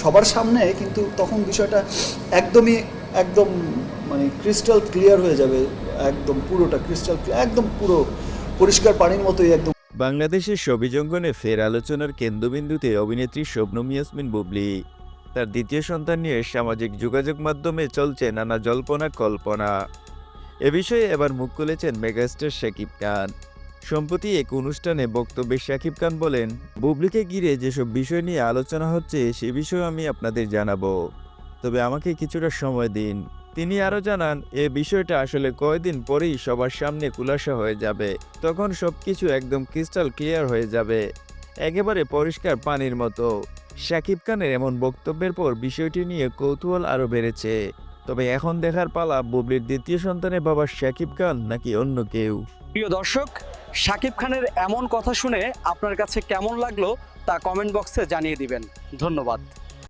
সবার সামনে, কিন্তু তখন বিষয়টা একদমই, একদম মানে ক্রিস্টাল ক্লিয়ার হয়ে যাবে, একদম পুরোটা ক্রিস্টাল একদম পুরো পরিষ্কার পানির মতোই একদম। বাংলাদেশের ছবিজঙ্গনে ফের আলোচনার কেন্দ্রবিন্দুতে অভিনেত্রী শবনম ইয়াসমিন বুবলি। তার দ্বিতীয় সন্তান নিয়ে সামাজিক যোগাযোগ মাধ্যমে চলছে নানা জল্পনা কল্পনা এ বিষয়ে এবার মুখ খুলেছেন মেগাস্টার শাকিব খান। সম্প্রতি এক অনুষ্ঠানে বক্তব্যে শাকিব খান বলেন, বুবলিকে ঘিরে যেসব বিষয় নিয়ে আলোচনা হচ্ছে, সে বিষয়ে আমি আপনাদের জানাব। তবে আমাকে কিছুটা সময় দিন। তিনি আরও জানান, এ বিষয়টা আসলে কয়েকদিন পরেই সবার সামনে খুলাসা হয়ে যাবে। তখন সবকিছু একদম ক্রিস্টাল ক্লিয়ার হয়ে যাবে। একেবারে পরিষ্কার পানির মতো। শাকিব খানের এমন বক্তব্যের পর বিষয়টি নিয়ে কৌতূহল আরও বেড়েছে। তবে এখন দেখার পালা বুবলির দ্বিতীয় সন্তানের বাবা শাকিব খান নাকি অন্য কেউ? প্রিয় দর্শক শাকিব খানের এমন কথা শুনে আপনার কাছে কেমন লাগল তা কমেন্ট বক্সে জানিয়ে দিবেন। ধন্যবাদ।